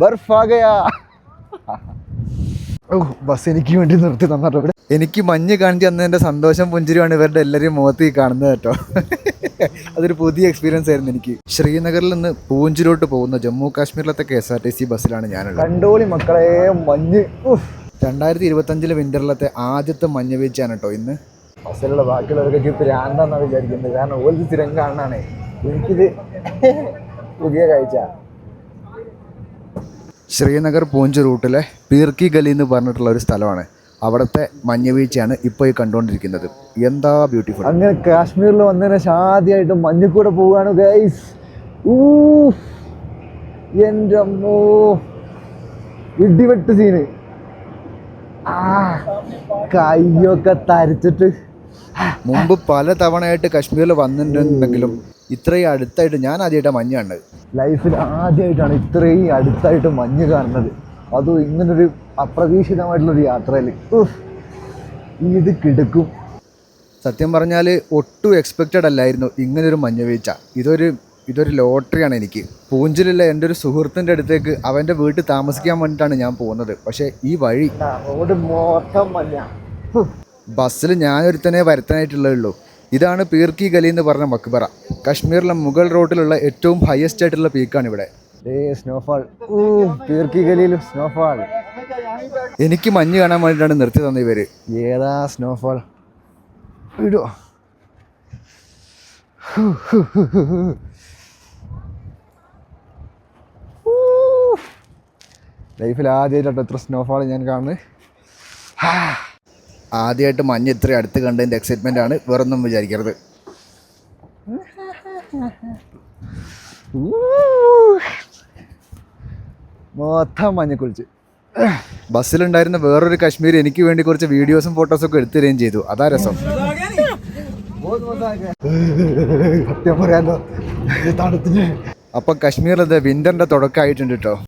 ബർഫാകയാ ഓ bus എനിക്ക് വേണ്ടി നിർത്തി തന്നിട്ടോ ഇവിടെ. എനിക്ക് മഞ്ഞ് കാണിച്ച് തന്നതിന്റെ സന്തോഷം പുഞ്ചിരിയാണ് ഇവരുടെ എല്ലാവരും മുഖത്ത് കാണുന്നത് കേട്ടോ. അതൊരു പുതിയ എക്സ്പീരിയൻസ് ആയിരുന്നു എനിക്ക്. ശ്രീനഗറിൽ നിന്ന് പൂഞ്ചിലോട്ട് പോകുന്ന Jammu കാശ്മീരിലത്തെ K S R T C ബസ്സിലാണ് ഞാനുള്ളത്. കണ്ടോളി മക്കളെ മഞ്ഞ്. രണ്ടായിരത്തി ഇരുപത്തഞ്ചിലെ വിന്ററിലത്തെ ആദ്യത്തെ മഞ്ഞ് വീഴ്ചയാണ് കേട്ടോ ഇന്ന്. ബസ്സിലുള്ള ബാക്കിയുള്ളവർക്കൊക്കെ പ്രാന്താന്നാണ് വിചാരിക്കുന്നത്. കാരണം ഓരോ സ്ഥിരം കാണാനാണ് എനിക്കിത് പുതിയ കാഴ്ച. ശ്രീനഗർ പൂഞ്ച് റൂട്ടിലെ പീർക്കി ഗലി എന്ന് പറഞ്ഞിട്ടുള്ള ഒരു സ്ഥലമാണ്. അവിടുത്തെ മഞ്ഞുവീഴ്ചയാണ് ഇപ്പോൾ ഈ കണ്ടുകൊണ്ടിരിക്കുന്നത്. എന്താ ബ്യൂട്ടിഫുൾ അങ്ങനെ കാശ്മീരിൽ വന്നതിന് ശേഷം ആദ്യമായിട്ട് മഞ്ഞിൽ കൂടെ പോവുകയാണ് ഗൈസ് എന്റെ അമ്മോ. ഇടിവെട്ട് സീന് ആ കയ്യൊക്കെ തരിച്ചിട്ട് മുമ്പ് പല തവണയായിട്ട് കാശ്മീരിൽ വന്നിട്ടുണ്ടെങ്കിലും ഇത്രയും അടുത്തായിട്ട് ഞാൻ ആദ്യമായിട്ടാണ് മഞ്ഞ് കണ്ടത് ലൈഫിൽ ആദ്യമായിട്ടാണ് ഇത്രയും അടുത്തായിട്ട് മഞ്ഞ് കാണുന്നത്. അതും ഇങ്ങനൊരു അപ്രതീക്ഷിതമായിട്ടുള്ളൊരു യാത്രയിൽ ഇത് കിടക്കും. സത്യം പറഞ്ഞാൽ ഒട്ടും എക്സ്പെക്റ്റഡ് അല്ലായിരുന്നു ഇങ്ങനൊരു മഞ്ഞ് വീഴ്ച. ഇതൊരു ഇതൊരു ലോട്ടറിയാണ് എനിക്ക്. പൂഞ്ചിലുള്ള എന്റെ ഒരു സുഹൃത്തിന്റെ അടുത്തേക്ക് അവന്റെ വീട്ടിൽ താമസിക്കാൻ വേണ്ടിയിട്ടാണ് ഞാൻ പോകുന്നത്. പക്ഷേ ഈ വഴി റോഡ് മൊത്തം മഞ്ഞ. ബസ്സിൽ ഞാനൊരുത്തനെ വരുത്താനായിട്ടുള്ളേ ഇതാണ് പീർക്കി ഗലി എന്ന് പറഞ്ഞ മക്ബറ. കാശ്മീരിലെ മുഗൾ റോഡിലുള്ള ഏറ്റവും ഹയസ്റ്റ് ആയിട്ടുള്ള പീക്കാണ് ഇവിടെ. സ്നോഫാൾ സ്നോഫാൾ എനിക്ക് മഞ്ഞ് കാണാൻ വേണ്ടിയിട്ടാണ് നിർത്തി തന്ന ഇവർ. ഏതാ സ്നോഫാൾ ഇടോ. ലൈഫിൽ ആദ്യമായിട്ടോ എത്ര സ്നോഫാൾ ഞാൻ കാണുന്നത്. ആദ്യമായിട്ട് മഞ്ഞ് ഇത്ര അടുത്ത് കണ്ടതിന്റെ എക്സൈറ്റ്മെന്റ് ആണ്. വേറൊന്നും വിചാരിക്കരുത്. മൊത്തം മഞ്ഞ കുളിച്ച്. ബസ്സിലുണ്ടായിരുന്ന വേറൊരു കാശ്മീർ എനിക്ക് വേണ്ടി കുറച്ച് വീഡിയോസും ഫോട്ടോസും ഒക്കെ എടുത്തു തരികയും ചെയ്തു. അതാ രസം. സത്യം പറയാലോ. തണുത്തിന് അപ്പം കാശ്മീരിലത് വിന്ററിന്റെ തുടക്കമായിട്ടുണ്ട് കേട്ടോ